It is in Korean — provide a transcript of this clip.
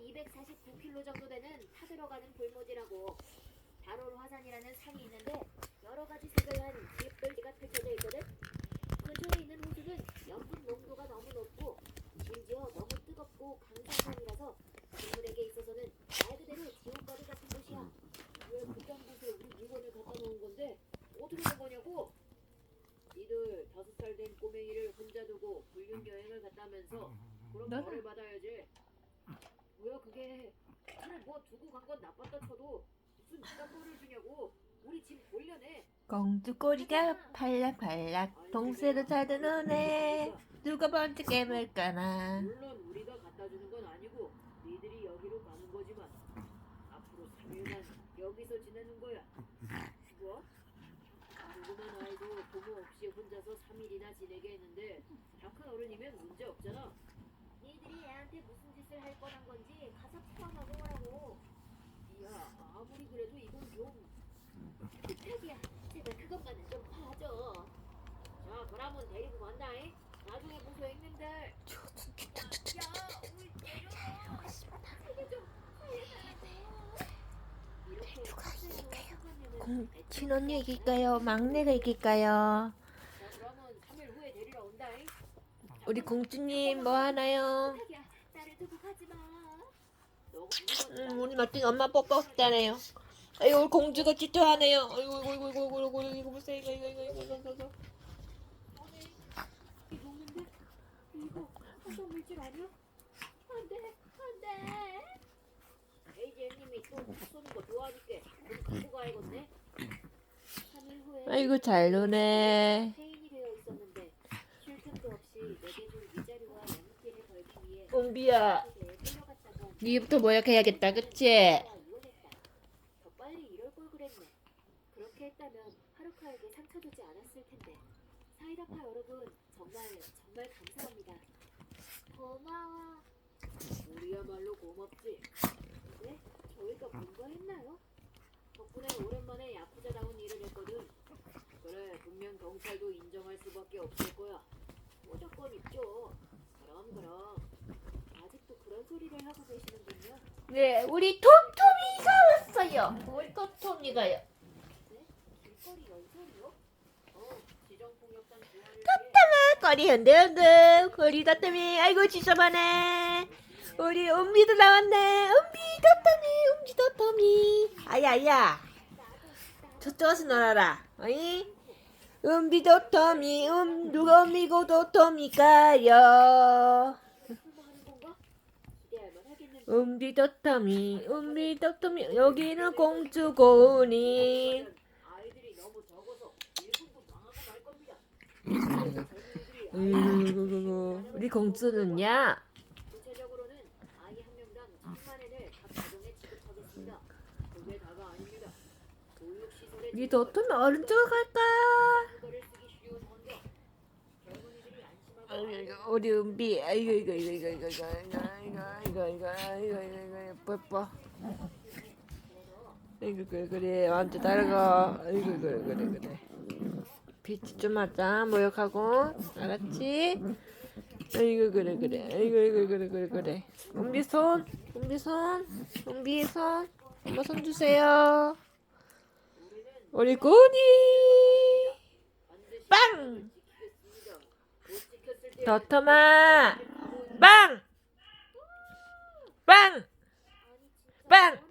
249km 정도 되는 타들어가는 골모지라고 다롤 화산이라는 산이 있는데 여러 가지 색을 한 지읍돌기가 펼쳐져 있거든. 근처에 있는 호수는 염분 농도가 너무 높고 심지어 너무 뜨겁고 강산산이라서 동물에게 있어서는 말 그대로 지옥거리 같은 곳이야. 왜 그딴 곳에 우리 물건을 갖다 놓은 건데 어떻게 된 거냐고? 니들 다섯 살 된 꼬맹이를 혼자 두고 불륜 여행을 갔다면서 나는- 벌을 받아야지. 그게? 그래 뭐 두고 간 건 나빴다 쳐도 무슨 이딴 벌을 주냐고? 우리 집 돌려내. 공주 꼬리가 팔락팔락 동새를 타던 오네 누가 먼저 깨물 까나 물론 우리가 갖다 주는 건 아니고 니들이 여기로 가는 거지만 앞으로 3일간 여기서 지내는 거야. 뭐? 누구만 아이도 부모 없이 혼자서 3일이나 지내게 했는데 다 큰 어른이면 문제 없잖아. 니들이 애한테 무슨 짓을 할 뻔한 건지 가서 풀어나고 오라고. 야 아무리 그래도 이건 좀 부탁이야. 제발 그것만은 좀 봐줘. 자 그러면 데리고 간다잉. 나중에 보소 형님들. 야, 우리 내려와. 살게 좀 살려달라고. 누가 이길까요? 공 친언니 이길까요? 막내가 이길까요? 우리 공주님 뭐 하나요? 음, 우리 마틴 엄마 뻑뻑대네요. 아이고 공주가 찌뚜하네요. 아이고 아이고 아이고 아이고 아이고 이거 보세요. 이거 이거 이거 이거 이거 이거. 아이고 잘 노네. 합니다. 니부터 그치? 네? 경찰도 인정할 수밖에 없을 거야. 네, 우리 톰톰이가 왔어요. 우리 톰톰이가요. 톰톰아, 거리 흔들흔들. 거리 톰톰이, 아이고 지저분해. 우리 은비도 나왔네. 은비 톰톰이, 은비 톰톰이. 아야야, 저쪽에서 놀아라. 어이? 은비 도톰이, 음, 누가 은비고 도톰이가요? 은비 떳더미 은비 떳더미 여기는 공주 고은이 음, 우리 공주는야 우리 덫은 어른 쪽으로 갈까? 우리 은비 아이고 이거 이거 이거 이거 이거 이거 이거 이거 이거 이거 이거 뽀뽀 이거 그래 그래 완전 따라가 아이고 그래 그래 그래 빛이 좀 하자 모욕하고 알았지? 아이고 그래 그래 아이고 이거 그래 그래 그래 은비 손 은비 손 은비 손 엄마 손 주세요 우리 고니 더터마 빵! 빵! 빵!